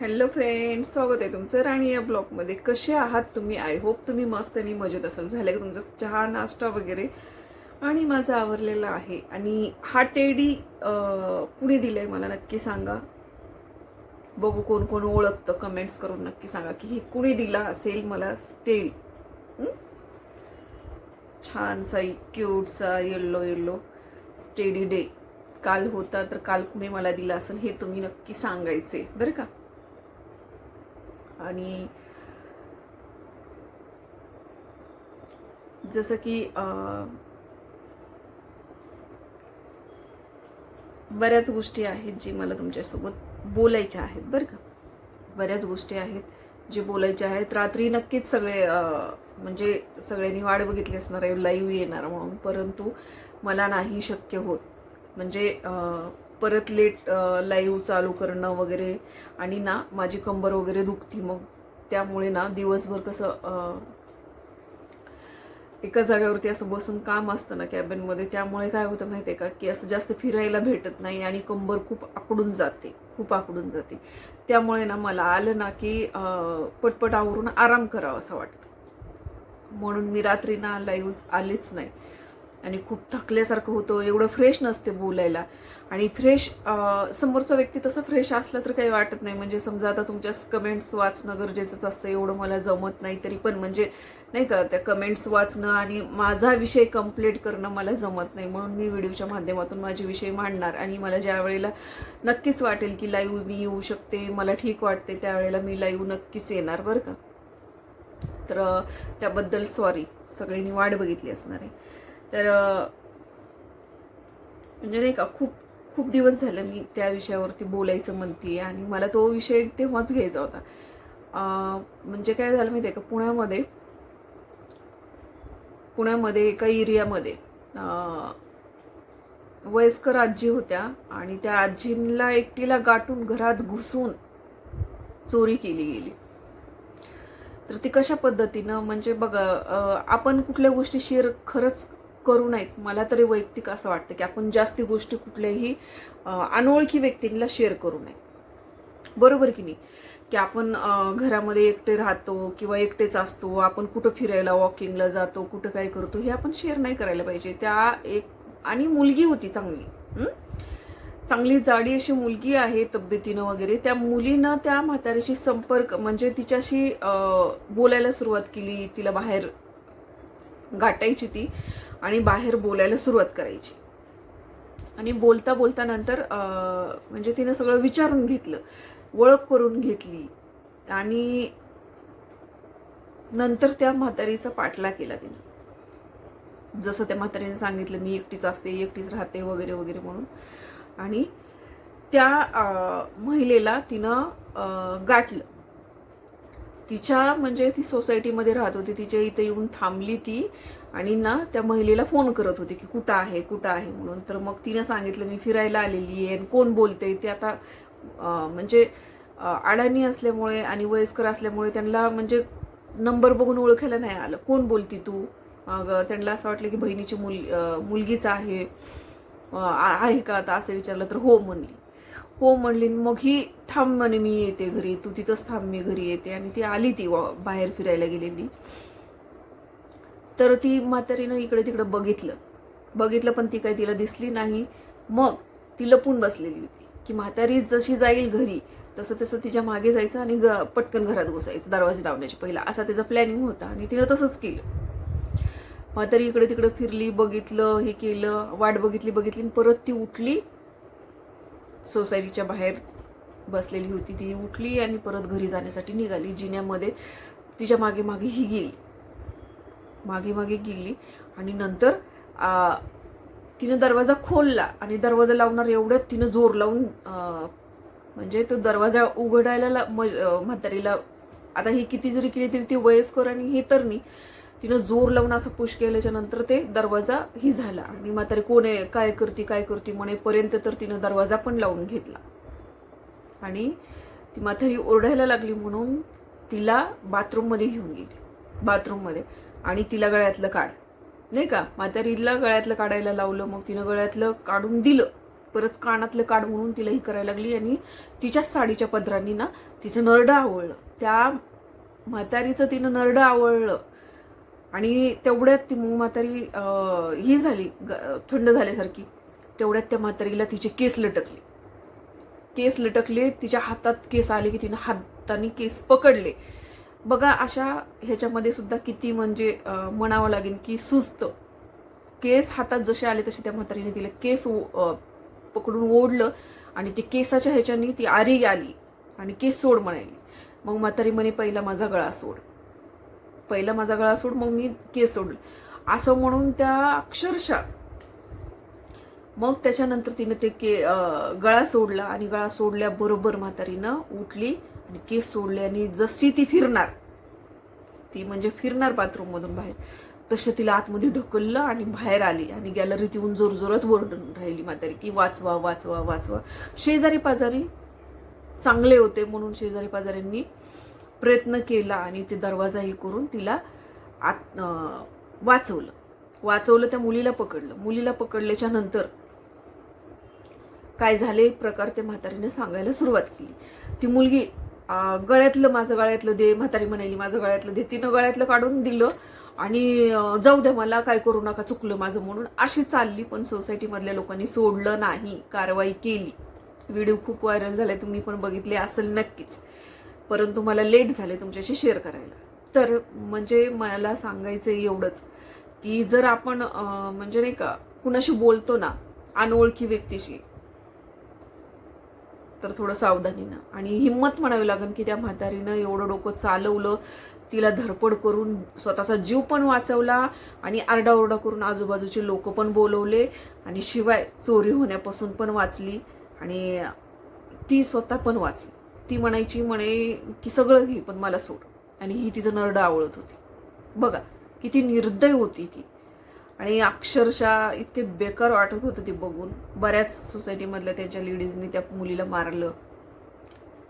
Hello friends स्वागत आहे तुमचं राणी या ब्लॉगमध्ये. कसे आहात तुम्ही? आय होप तुम्ही मस्त आणि मजेत असाल. झालं का तुमचा चहा नाश्ता वगैरे? आणि माझा आवरलेला आहे. आणि हा टेडी कुणी कुणी दिलाय मला नक्की सांगा? बघू कोण कोण ओळखतं. कमेंट्स करून नक्की सांगा की हे कुणी दिला असेल मला स्टेडी छानसा क्यूटसा येल्लो येल्लो स्टेडी डे काल होता तर काल कुणी मला दिला असेल हे तुम्ही नक्की सांगायचे. बरं का? आणि जसं की अं, बऱ्याच गोष्टी आहेत जी मला तुमच्यासोबत बोलायच्या आहेत बरं का? बऱ्याच गोष्टी आहेत जे बोलायच्या आहेत. रात्री नक्कीच सगळे म्हणजे सगळ्यांनी वाट बघितली असणार आहे लाईव्ह येणार म्हणून. परंतु मला नाही शक्य होत. म्हणजे परत लेट लाईव्ह चालू करणं वगैरे. आणि ना माझी कंबर वगैरे दुखती. मग त्यामुळे ना दिवसभर कसं एका जागेवरती असं बसून काम असतं ना कॅबिनमध्ये त्यामुळे काय होतं माहिती आहे का? की असं जास्त फिरायला भेटत नाही आणि कंबर खूप आकडून जाते. खूप आकडून जाते. त्यामुळे ना मला आलं ना की पटपट आवरून आराम करावा असं वाटतं. म्हणून मी रात्री ना लाईव्ह आलेच नाही. आणि खूप थकल्यासारखं होतं एवढं फ्रेश नसते बोलायला. आणि फ्रेश समोरचा व्यक्ती तसा फ्रेश असला तर काही वाटत नाही. म्हणजे समजा आता तुमच्या कमेंट्स वाचणं गरजेचंच असतं एवढं मला जमत नाही तरी पण म्हणजे नाही का त्या कमेंट्स वाचणं आणि माझा विषय कंप्लीट करणं मला जमत नाही. म्हणून मी व्हिडिओच्या माध्यमातून माझे विषय मांडणार. आणि मला ज्या वेळेला नक्कीच वाटेल की लाईव्ह मी येऊ शकते मला ठीक वाटते त्यावेळेला मी लाईव्ह नक्कीच येणार बरं का. तर त्याबद्दल सॉरी सगळ्यांनी वाट बघितली असणार आहे. तर म्हणजे नाही का खूप खूप दिवस झाले मी त्या विषयावरती बोलायचं म्हणते आणि मला तो विषय तेव्हाच घ्यायचा होता. म्हणजे काय झालं माहिती आहे का पुण्यामध्ये पुण्यामध्ये एका एरियामध्ये वयस्कर आजी होत्या आणि त्या आजींना एकटीला गाठून घरात घुसून चोरी केली गेली. तर ती कशा पद्धतीनं म्हणजे बघा आपण कुठल्या गोष्टी शेअर खरंच करू नयेत. मला तरी वैयक्तिक असं वाटतं की आपण जास्ती गोष्टी कुठल्याही अनोळखी व्यक्तींना शेअर करू नये बरोबर की नाही? की आपण घरामध्ये एकटे राहतो किंवा एकटेच असतो आपण कुठं फिरायला वॉकिंगला जातो कुठं काय करतो हे आपण शेअर नाही करायला पाहिजे. त्या एक आणि मुलगी होती चांगली चांगली जाडी अशी मुलगी आहे तब्येतीनं वगैरे. त्या मुलीनं त्या म्हाताऱ्याशी संपर्क म्हणजे तिच्याशी बोलायला सुरुवात केली तिला बाहेर गाठायची ती. आणि बाहेर बोलायला सुरुवात करायची. आणि बोलता बोलता नंतर म्हणजे तिनं सगळं विचारून घेतलं ओळख करून घेतली आणि नंतर त्या म्हातारीचा पाठला केला तिनं. जसं त्या म्हातारीने सांगितलं मी एकटीच असते एकटीच राहते वगैरे वगैरे म्हणून. आणि त्या महिलेला तिनं गाठलं. तिच्या म्हणजे ती सोसायटीमध्ये राहत होती तिच्या इथे येऊन थांबली ती आणि ना त्या महिलेला फोन करत होती की कुठं आहे कुठं आहे म्हणून. तर मग तिनं सांगितलं मी फिरायला आलेली आहे आणि कोण बोलते ते आता म्हणजे अडाणी असल्यामुळे आणि वयस्कर असल्यामुळे त्यांना म्हणजे नंबर बघून ओळखायला नाही आलं. कोण बोलती तू? मग त्यांना असं वाटलं की बहिणीची मुल मुलगीच आहे. आ- आहे का आता? असं विचारलं तर हो म्हणली. हो म्हणली मग ही थांब म्हणे मी येते घरी. तू तिथंच थांब मी घरी येते. आणि ती आली ती बाहेर फिरायला गेलेली. तर ती म्हातारीनं इकडे तिकडे बघितलं. बघितलं पण ती काही तिला दिसली नाही. मग ती लपून बसलेली होती. की म्हातारी जशी जाईल घरी तसं तसं तिच्यामागे जायचं आणि ग पटकन घरात घुसायचं दरवाजे लावण्याची पहिला. असा त्याचा प्लॅनिंग होता आणि तिनं तसंच केलं. म्हातारी इकडे तिकडे फिरली बघितलं हे केलं वाट बघितली बघितली आणि परत ती उठली. सोसायटीच्या बाहेर बसलेली होती. ती उठली आणि परत घरी जाण्यासाठी निघाली. जिन्यामध्ये तिच्यामागे मागे ही गेली. मागे मागे गेली आणि नंतर तिनं दरवाजा खोलला आणि दरवाजा लावणार एवढ्यात तिनं जोर लावून म्हणजे तो दरवाजा उघडायला ला- म- म्हातारीला आता ही किती जरी केली तरी ती वयस्कर आणि हे तर नाही तिनं जोर लावून असं पुश केल्याच्यानंतर ते दरवाजा ही झाला. आणि म्हातारी कोण आहे काय करते काय करते म्हणेपर्यंत तर तिनं दरवाजा पण लावून घेतला. आणि ती म्हातारी ओरडायला लागली म्हणून तिला बाथरूममध्ये घेऊन गेली. बाथरूममध्ये. आणि तिला गळ्यातलं काढ. नाही का? म्हातारीला गळ्यातलं काढायला लावलं मग तिनं गळ्यातलं काढून दिलं. परत कानातलं काढ म्हणून तिला ही करायला लागली आणि तिच्याच साडीच्या पदरांनी ना तिचं नरडं आवळलं. त्या म्हातारीचं तिनं नरडं आवळलं. आणि तेवढ्यात ती मूग म्हातारी ही झाली ग- थंड झाल्यासारखी. तेवढ्यात त्या म्हातारीला तिचे केस लटकले. केस लटकले तिच्या हातात केस आले की तिनं हाताने केस पकडले. बघा अशा ह्याच्यामध्ये सुद्धा किती म्हणजे म्हणावं लागेल की सुस्त. केस हातात जसे आले तसे त्या म्हातारीने तिला केस ओ- पकडून ओढलं आणि ते केसाच्या ह्याच्यानी ती आरी आली आणि केस सोड म्हणाली. मग म्हातारी म्हणे पहिला माझा गळा सोड. पहिला माझा गळा सोड मग मी केस सोडलं. असं म्हणून त्या अक्षरशः मग त्याच्यानंतर तिनं ते के गळा सोडला आणि गळा सोडल्याबरोबर म्हातारीनं उठली आणि केस सोडले आणि जशी ती फिरणार ती म्हणजे फिरणार बाथरूममधून बाहेर तसं तिला आतमध्ये ढकललं आणि बाहेर आली आणि गॅलरीत येऊन जोर जोरात ओरडून राहिली म्हातारी की वाचवा वाचवा वाचवा. शेजारी पाजारी चांगले होते म्हणून शेजारी पाजाऱ्यांनी प्रयत्न केला आणि ते दरवाजाही करून तिला आत वाचवलं. वाचवलं त्या मुलीला पकडलं. मुलीला पकडल्याच्या नंतर काय झाले? प्रकार ते म्हातारीने सांगायला सुरुवात केली. ती मुलगी गळ्यातलं माझं गळ्यातलं दे म्हातारी म्हणाली माझं गळ्यातलं दे. तिनं गळ्यातलं काढून दिलं आणि जाऊ द्या मला काय करू नका चुकलं माझं म्हणून. अशी चालली पण सोसायटीमधल्या लोकांनी सोडलं नाही कारवाई केली. व्हिडिओ खूप व्हायरल झाला तुम्ही पण बघितले असेल नक्कीच. परंतु मला लेट झाले तुमच्याशी शेअर करायला. तर म्हणजे मला सांगायचं एवढंच की जर आपण म्हणजे नाही का कुणाशी बोलतो ना अनोळखी व्यक्तीशी तर थोडं सावधानीनं आणि हिंमत म्हणावी लागेल की त्या म्हातारीनं एवढं डोकं चालवलं तिला धरपड करून स्वतःचा जीव पण वाचवला आणि आरडाओरडा करून आजूबाजूचे लोक पण बोलवले आणि शिवाय चोरी होण्यापासून पण वाचली आणि ती स्वतः पण वाचली. ती म्हणायची म्हणे की सगळं घे पण मला सोड. आणि ही तिचं नरडं आवळत होती. बघा किती निर्दय होती ती. आणि अक्षरशः इतके बेकार वाटत होतं ते बघून. बऱ्याच सोसायटीमधल्या त्यांच्या लेडीजनी त्या मुलीला मारलं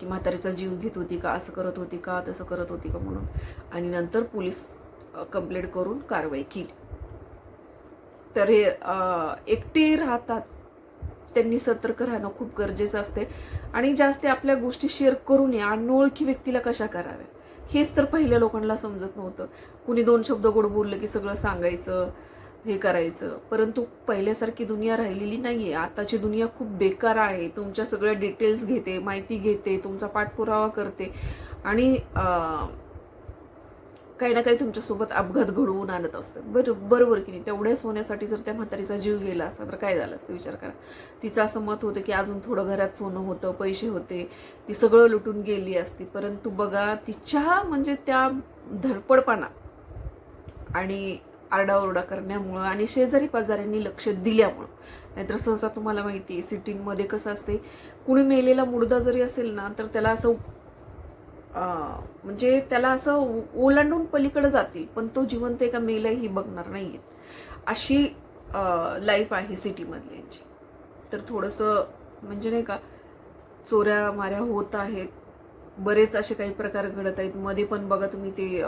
की म्हातारीचा जीव घेत होती का असं करत होती का तसं करत होती का म्हणून. आणि नंतर पोलीस कंप्लेंट करून कारवाई केली. तर हे एकटे राहतात त्यांनी सतर्क राहणं खूप गरजेचं असते. आणि जास्त आपल्या गोष्टी शेअर करू नये. अनोळखी व्यक्तीला कशा कराव्या? हेच तर पहिल्या लोकांना समजत नव्हतं. कुणी दोन शब्द गोड बोललं की सगळं सांगायचं हे करायचं. परंतु पहिल्यासारखी दुनिया राहिलेली नाही आहे आताची दुनिया खूप बेकार आहे. तुमच्या सगळ्या डिटेल्स घेते माहिती घेते तुमचा पाठपुरावा करते. आणि काही ना काही तुमच्यासोबत अपघात घडवून आणत असतं बरं बरोबर की नाही? तेवढ्या सोन्यासाठी जर त्या म्हातारीचा जीव गेला असता तर काय झालं असतं? विचार करा. तिचं असं मत होतं की अजून थोडं घरात सोनं होतं पैसे होते ती सगळं लुटून गेली असती. परंतु बघा तिच्या म्हणजे त्या धडपडपणा आणि आरडाओरडा करण्यामुळं आणि शेजारी पाजाऱ्यांनी लक्ष दिल्यामुळं. नाहीतर सहसा तुम्हाला माहिती आहे सिटींमध्ये कसं असते कुणी मेलेला मुडदा जरी असेल ना तर त्याला असं म्हणजे त्याला असं ओलांडून पलीकडे जातील पण तो जिवंत एका मेलही मेला ही बघणार नाही अशी लाईफ आहे सिटीमधल्यांची तर थोडंसं म्हणजे नाही का चोऱ्या माऱ्या होत आहेत. बरेच असे काही प्रकार घडत आहेत. मध्ये पण बघा तुम्ही ते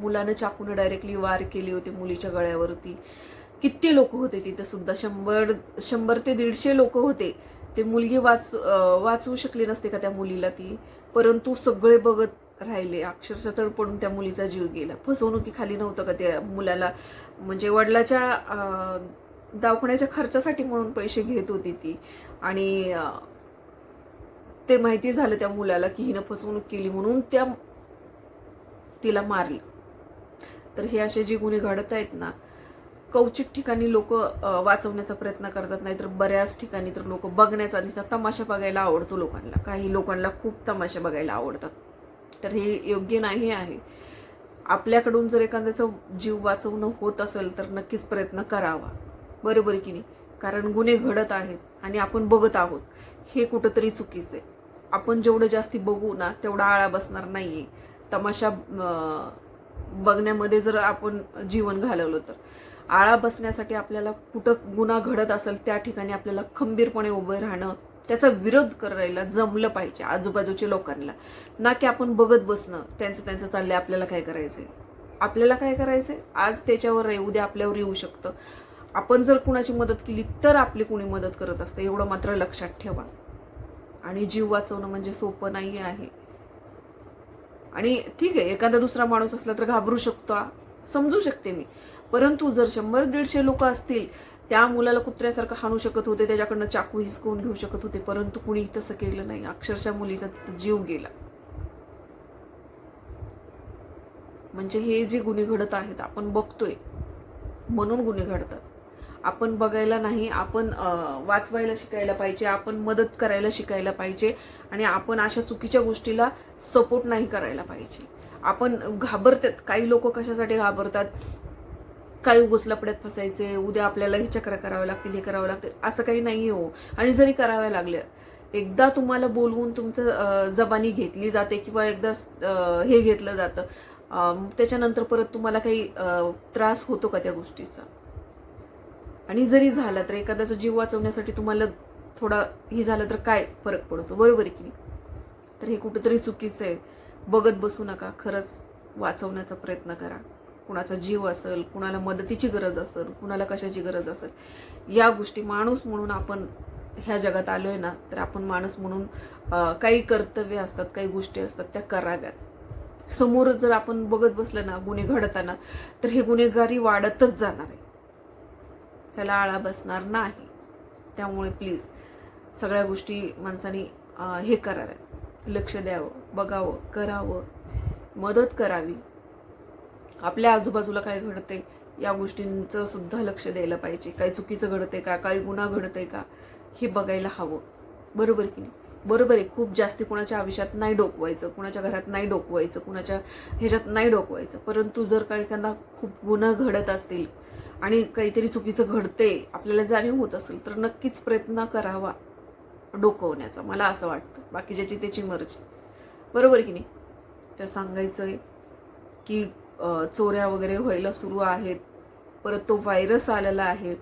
मुलानं चाकून डायरेक्टली वार केले होते मुलीच्या गळ्यावरती. किती लोक होते तिथे सुद्धा? शंभर शंभर ते दीडशे लोक होते. ते मुलगी वाच वाचवू शकली नसते का त्या मुलीला ती? परंतु सगळे बघत राहिले. अक्षरशः तर पडून त्या मुलीचा जीव गेला. फसवणुकीखाली नव्हतं का त्या मुलाला? म्हणजे वडिलाच्या अं, दवाखान्याच्या खर्चासाठी म्हणून पैसे घेत होती ती. आणि ते माहिती झालं त्या मुलाला की हिनं फसवणूक केली म्हणून त्या तिला मारलं. तर हे असे जे गुन्हे घडत आहेत ना कवचित ठिकाणी लोक वाचवण्याचा प्रयत्न करतात नाहीतर बऱ्याच ठिकाणी तर लोक बघण्याचा आणि तमाशा बघायला आवडतो लोकांना. काही लोकांना खूप तमाशा बघायला आवडतात. तर हे योग्य नाही आहे. आपल्याकडून जर एखाद्याचं जीव वाचवणं होत असेल तर नक्कीच प्रयत्न करावा. बरोबर आहे की नाही? कारण गुन्हे घडत आहेत आणि आपण बघत आहोत. हे कुठंतरी चुकीचं आहे. आपण जेवढं जास्ती बघू ना तेवढा आळा बसणार नाही आहे तमाशा बघण्यामध्ये जर आपण जीवन घालवलं तर. आळा बसण्यासाठी आपल्याला कुठं गुन्हा घडत असेल त्या ठिकाणी आपल्याला खंबीरपणे उभं राहणं त्याचा विरोध करायला जमलं पाहिजे आजूबाजूच्या लोकांना. ना की आपण बघत बसणं त्यांचं त्यांचं चाललंय आपल्याला काय करायचंय? आपल्याला काय करायचंय? आज त्याच्यावर आहे उद्या आपल्यावर येऊ शकतं. आपण जर कुणाची मदत केली तर आपली कुणी मदत करत असतं एवढं मात्र लक्षात ठेवा. आणि जीव वाचवणं म्हणजे सोपं नाही आहे. आणि ठीक आहे एखादा दुसरा माणूस असला तर घाबरू शकतो समजू शकते मी. परंतु जर शंभर दीडशे लोक असतील त्या मुलाला कुत्र्यासारखं हाणू शकत होते त्याच्याकडनं चाकू हिसकवून घेऊ शकत होते परंतु कुणी तसं केलं नाही. अक्षरशः मुलीचा तिथं जीव गेला. म्हणजे हे जे गुन्हे घडत आहेत आपण बघतोय. म्हणून गुन्हे घडतात. आपण बघायला नाही आपण वाचवायला शिकायला पाहिजे आपण मदत करायला शिकायला पाहिजे आणि आपण अशा चुकीच्या गोष्टीला सपोर्ट नाही करायला पाहिजे. आपण घाबरतात. काही लोक कशासाठी घाबरतात? काही उगस लपड्यात फसायचे उद्या आपल्याला हे चक्र करावे लागतील हे करावं लागतील असं काही नाही हो. आणि जरी कराव्या लागल्या एकदा तुम्हाला बोलवून तुमचं जबानी घेतली जाते किंवा एकदा हे घेतलं जातं त्याच्यानंतर परत तुम्हाला काही त्रास होतो का त्या गोष्टीचा? आणि जरी झाला तर एखाद्याचा जीव वाचवण्यासाठी तुम्हाला थोडा हे झालं तर काय फरक पडतो? बरोबर आहे की नाही? तर हे कुठंतरी चुकीचं आहे. बघत बसू नका खरंच वाचवण्याचा प्रयत्न करा. कुणाचा जीव असेल कुणाला मदतीची गरज असेल कुणाला कशाची गरज असेल या गोष्टी माणूस म्हणून आपण ह्या जगात आलो आहे ना तर आपण माणूस म्हणून काही कर्तव्य असतात काही गोष्टी असतात त्या कराव्यात. समोर जर आपण बघत बसलं ना गुन्हे घडताना तर हे गुन्हेगारी वाढतच जाणार आहे. त्याला आळा बसणार नाही. त्यामुळे प्लीज सगळ्या गोष्टी माणसानी हे कराव्यात. लक्ष द्यावं बघावं करावं. मदत करावी. आपल्या आजूबाजूला काय घडते या गोष्टींचं सुद्धा लक्ष द्यायला पाहिजे. काय चुकीचं घडतंय का? काही गुन्हा घडतंय का? हे बघायला हवं. बरोबर की नाही? बरोबर आहे. खूप जास्ती कुणाच्या आयुष्यात नाही डोकवायचं कुणाच्या घरात नाही डोकवायचं कुणाच्या ह्याच्यात नाही डोकवायचं. परंतु जर काही एखादा खूप गुन्हा घडत असतील आणि काहीतरी चुकीचं घडते आपल्याला जाणीव होत असेल तर नक्कीच प्रयत्न करावा डोकवण्याचा मला असं वाटतं. बाकी ज्याची त्याची मर्जी. बरोबर की नाही? तर सांगायचं आहे की चोऱ्या वगैरे व्हायला सुरू आहेत. परत तो व्हायरस आलेला आहे.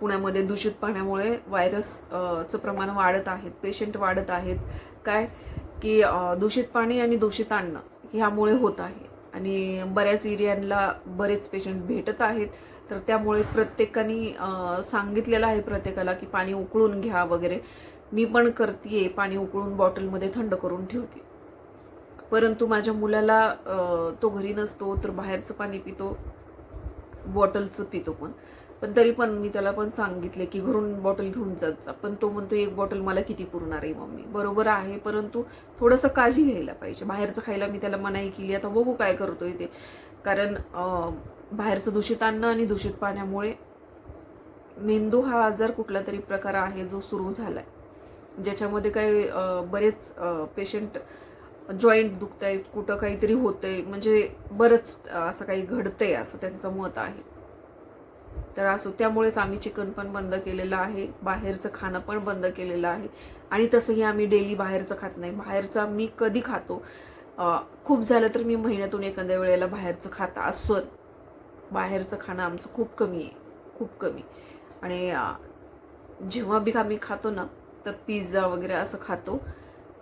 पुण्यामध्ये दूषित पाण्यामुळे व्हायरस चं प्रमाण वाढत आहेत. पेशंट वाढत आहेत. काय? की दूषित पाणी आणि दूषित अन्न ह्यामुळे होत आहे. आणि बऱ्याच एरियांना बरेच पेशंट भेटत आहेत. तर त्यामुळे प्रत्येकाने सांगितलेलं आहे प्रत्येकाला की पाणी उकळून घ्या वगैरे. मी पण करते पाणी उकळून बॉटलमध्ये थंड करून ठेवते. परंतु माझ्या मुलाला तो घरी नसतो तर बाहेरचं पाणी पितो बॉटलचं पितो पण. पण तरी पण मी त्याला पण सांगितले की घरून बॉटल घेऊन जात जा. पण तो म्हणतो एक बॉटल मला किती पुरणार आहे मम्मी? बरोबर आहे परंतु थोडंसं काळजी घ्यायला पाहिजे. बाहेरचं खायला मी त्याला मनाई केली. आता बघू काय करतोय ते. कारण बाहेरचं दूषित अन्न आणि दूषित पाण्यामुळे मेंदू हा आजार कुठला तरी प्रकार आहे जो सुरू झाला आहे ज्याच्यामध्ये काही बरेच पेशंट जॉईंट दुखत आहे कुठं काहीतरी होतंय. म्हणजे बरंच असं काही घडतंय असं त्यांचं मत आहे. तर असो त्यामुळेच आम्ही चिकन पण बंद केलेलं आहे. बाहेरचं खाणं पण बंद केलेलं आहे. आणि तसंही आम्ही डेली बाहेरचं खात नाही. बाहेरचं मी कधी खातो? खूप झालं तर मी महिन्यातून एखाद्या वेळेला बाहेरचं खात असं बाहेरचं खाणं आमचं खूप कमी आहे. खूप कमी. आणि जेव्हा बी आम्ही खातो ना तर पिझ्झा वगैरे असं खातो.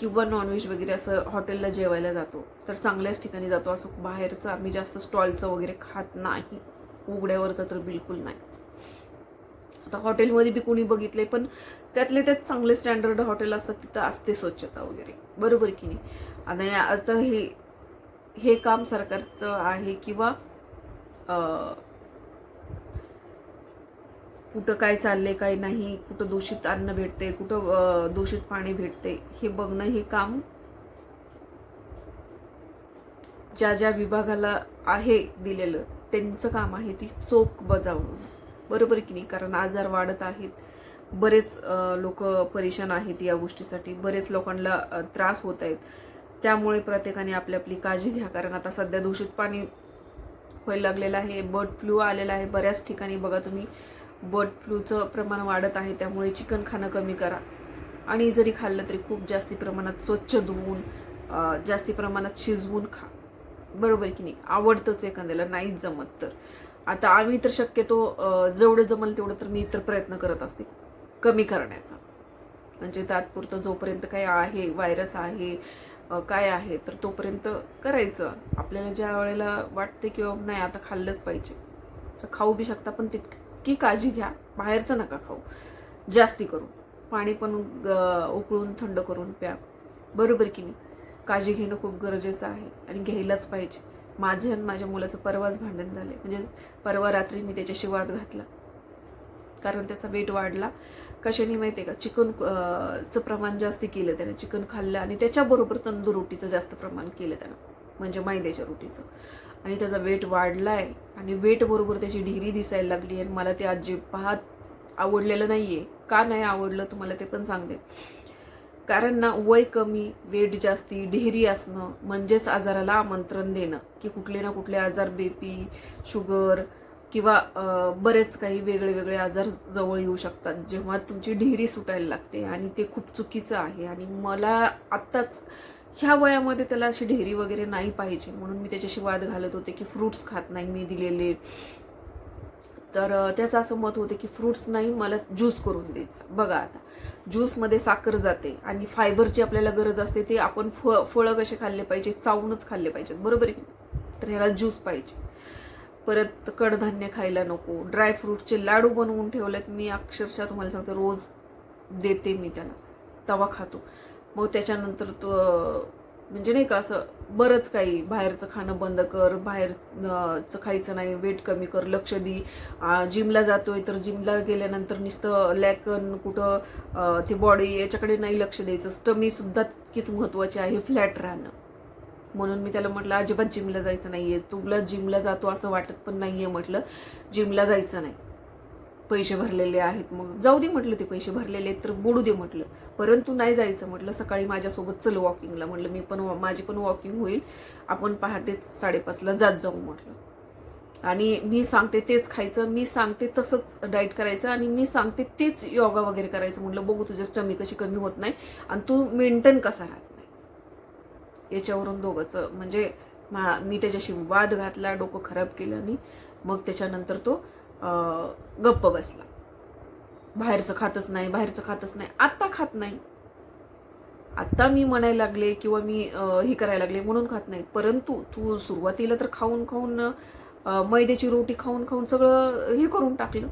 किंवा नॉनव्हेज वगैरे असं हॉटेलला जेवायला जातो तर चांगल्याच ठिकाणी जातो. असं बाहेरचं आम्ही जास्त स्टॉलचं वगैरे खात नाही. उघड्यावरचं तर बिलकुल नाही. आता हॉटेलमध्ये बी कोणी बघितले पण त्यातले त्यात चांगले स्टँडर्ड हॉटेल असतात तिथं असते स्वच्छता वगैरे. बरोबर की नाही? आता आता हे हे काम सरकारचं आहे किंवा कुठं काय चालले काय नाही कुठं दूषित अन्न भेटते कुठं दूषित पाणी भेटते हे बघणं हे काम ज्या ज्या विभागाला आहे दिलेलं त्यांचं काम आहे ती चोख बजावणं. बरोबर की नाही? कारण आजार वाढत आहेत. बरेच लोक परेशान आहेत या गोष्टीसाठी. बरेच लोकांना त्रास होत आहेत. त्यामुळे प्रत्येकाने आपली आपली काळजी घ्या. कारण आता सध्या दूषित पाणी व्हायला लागलेलं आहे बर्ड फ्लू आलेला आहे बऱ्याच ठिकाणी. बघा तुम्ही बर्ड फ्लूचं प्रमाण वाढत आहे त्यामुळे चिकन खाणं कमी करा. आणि जरी खाल्लं तरी खूप जास्ती प्रमाणात स्वच्छ धुवून जास्ती प्रमाणात शिजवून खा. बरोबर की नाही? आवडतंच एखाद्याला नाहीच जमत तर. आता आम्ही तर शक्यतो जेवढं जमल तेवढं तर मी तर प्रयत्न करत असते कमी करण्याचा. म्हणजे तात्पुरतं जोपर्यंत काय आहे व्हायरस आहे काय आहे तर तोपर्यंत करायचं. आपल्याला ज्या वेळेला वाटते किंवा नाही आता खाल्लंच पाहिजे. तर खाऊ बी शकता पण तितकं. नक्की काळजी घ्या. बाहेरचं नका खाऊ. जास्ती करू पाणी पण उकळून थंड करून प्या. बरोबर की नाही? काळजी घेणं खूप गरजेचं आहे आणि घ्यायलाच पाहिजे. माझे आणि माझ्या मुलाचं परवाच भांडण झाले म्हणजे परवा रात्री मी त्याच्याशी वाद घातला. कारण त्याचा वेट वाढला. कशाने माहिती आहे का? चिकन चं प्रमाण जास्ती केलं त्याने. चिकन खाल्लं आणि त्याच्याबरोबर तंदूर रोटीचं जास्त प्रमाण केलं त्यानं. म्हणजे मैद्याच्या रोटीचं. आणि त्याचा वेट वाढलाय आणि वेट बरोबर त्याची ढिरी दिसायला लागली आणि मला ते अजिबात आवडलेलं नाही आहे का नाही आवडलं तुम्हाला ते पण सांगते कारण ना वय कमी वेट जास्ती ढेरी असणं म्हणजेच आजाराला आमंत्रण देणं. की कुठले ना कुठले आजार बेपी शुगर किंवा बरेच काही वेगळे वेगळे आजार जवळ येऊ शकतात. जेव्हा तुमची ढेरी सुटायला लागते आणि ते खूप चुकीचं आहे. आणि मला आत्ताच ह्या वयामध्ये त्याला अशी ढेरी वगैरे नाही पाहिजे. म्हणून मी त्याच्याशी वाद घालत होते की फ्रूट्स खात नाही मी दिलेले. तर त्याचं असं मत होते की फ्रूट्स नाही मला ज्यूस करून द्यायचा. बघा आता ज्यूसमध्ये साखर जाते आणि फायबरची आपल्याला गरज असते ते आपण फ फळं कसे खाल्ले पाहिजे चावूनच खाल्ले पाहिजेत. बरोबर आहे तर ह्याला ज्यूस पाहिजे. परत कडधान्य खायला नको. ड्रायफ्रूटचे लाडू बनवून ठेवलेत मी अक्षरशः तुम्हाला सांगते रोज देते मी त्याला. तवा खातो. मग त्याच्यानंतर तो म्हणजे नाही का असं बरंच काही बाहेरचं खाणं बंद कर बाहेरचं खायचं नाही वेट कमी कर लक्ष दे. जिमला जातोय तर जिमला गेल्यानंतर नुसतं लॅकन कुठं ती ते बॉडी याच्याकडे नाही लक्ष द्यायचं. स्टमी सुद्धा तितकीच महत्त्वाची आहे फ्लॅट राहणं. म्हणून मी त्याला म्हटलं अजिबात जिमला जायचं नाही आहे तुला जिमला जातो असं वाटत पण नाही आहे म्हटलं. जिमला जायचं नाही. पैसे भरलेले आहेत मग जाऊ दे म्हटलं ते पैसे भरलेले आहेत तर बुडू दे म्हटलं. परंतु नाही जायचं म्हटलं सकाळी माझ्यासोबत चल वॉकिंगला म्हटलं मी पण माझी पण वॉकिंग होईल आपण पहाटे साडेपाचला जात जाऊ म्हटलं. आणि मी सांगते तेच खायचं मी सांगते तसंच डाएट करायचं आणि मी सांगते तेच योगा वगैरे करायचं म्हटलं बघू तुझ्या स्टमी कशी कमी होत नाही आणि तू मेंटेन कसा राहत नाही. याच्यावरून दोघंचं म्हणजे मा मी त्याच्याशी वाद घातला डोकं खराब केलं आणि मग त्याच्यानंतर तो गप्प बसला. बाहेरचं खातच नाही बाहेरचं खातच नाही आत्ता खात नाही. आत्ता मी म्हणायला लागले किंवा मी हे करायला लागले म्हणून खात नाही. परंतु तू सुरुवातीला तर खाऊन खाऊन मैद्याची रोटी खाऊन खाऊन सगळं हे करून टाकलं.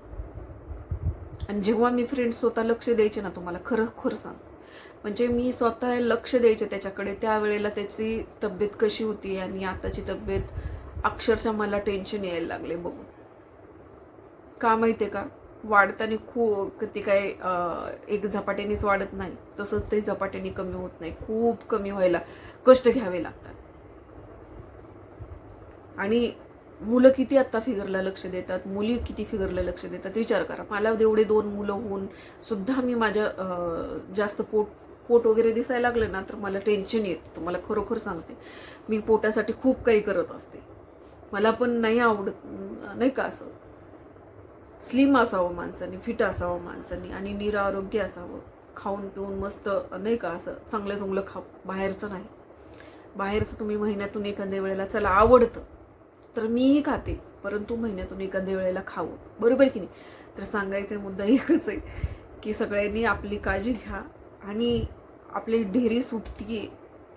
आणि जेव्हा मी फ्रेंड्स स्वतः लक्ष द्यायचे ना तुम्हाला खरं खरं सांग. म्हणजे मी स्वतः लक्ष द्यायचे त्याच्याकडे. त्यावेळेला त्याची तब्येत कशी होती आणि आताची तब्येत अक्षरशः मला टेन्शन यायला लागले बघून. का आहे का? वाढताना खूप ती काय एक झपाट्यानेच वाढत नाही. तसंच ते झपाट्याने कमी होत नाही. खूप कमी व्हायला कष्ट घ्यावे लागतात. आणि मुलं किती आत्ता फिगरला लक्ष देतात? मुली किती फिगरला लक्ष देतात? विचार करा. मला एवढे दोन मुलं होऊन सुद्धा मी माझ्या जास्त पोट पोट वगैरे दिसायला लागलं ना तर मला टेन्शन येतं. तुम्हाला खरोखर सांगते. मी पोटासाठी खूप काही करत असते. मला पण नाही आवडत नाही का असं? स्लिम असावं माणसाने फिट असावं माणसाने आणि निरारोग्य असावं. खाऊन पिऊन मस्त नाही का असं चांगलं चांगलं खा बाहेरचं नाही. बाहेरचं तुम्ही महिन्यातून एखाद्या वेळेला चला आवडतं तर मीही खाते परंतु महिन्यातून एखाद्या वेळेला खावं. बरोबर की नाही? तर सांगायचा मुद्दा एकच आहे की सगळ्यांनी आपली काळजी घ्या आणि आपली ढेरी सुटतीये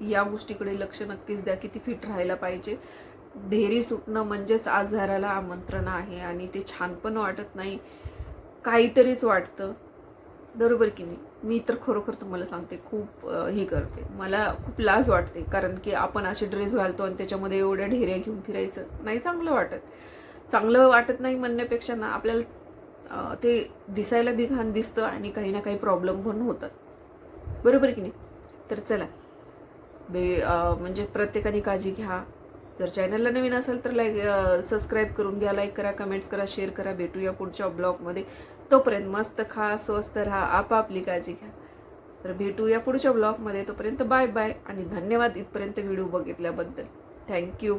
या गोष्टीकडे लक्ष नक्कीच द्या किती फिट राहायला पाहिजे. ढेरी सुटणं म्हणजेच आजाराला आमंत्रण आहे आणि ते छान पण वाटत नाही काहीतरीच वाटतं. बरोबर की नाही? मी तर खरोखर तुम्हाला सांगते खूप हे करते. मला खूप लाज वाटते कारण की आपण असे ड्रेस घालतो आणि त्याच्यामध्ये एवढ्या ढेऱ्या घेऊन फिरायचं नाही चांगलं वाटत. चांगलं वाटत नाही म्हणण्यापेक्षा ना आपल्याला ते दिसायला बी घाण दिसतं आणि काही ना काही प्रॉब्लेम पण होतात. बरोबर की नाही? तर चला. बे म्हणजे प्रत्येकाने काळजी घ्या. जर चॅनलला नवीन असेल तर लाईक सबस्क्राईब करून घ्या लाईक करा कमेंट्स करा शेअर करा. भेटूया पुढच्या ब्लॉगमध्ये तोपर्यंत मस्त खा स्वस्त राहा आपापली काळजी घ्या. तर भेटूया पुढच्या ब्लॉगमध्ये तोपर्यंत बाय बाय आणि धन्यवाद इथपर्यंत व्हिडिओ बघितल्याबद्दल. थँक्यू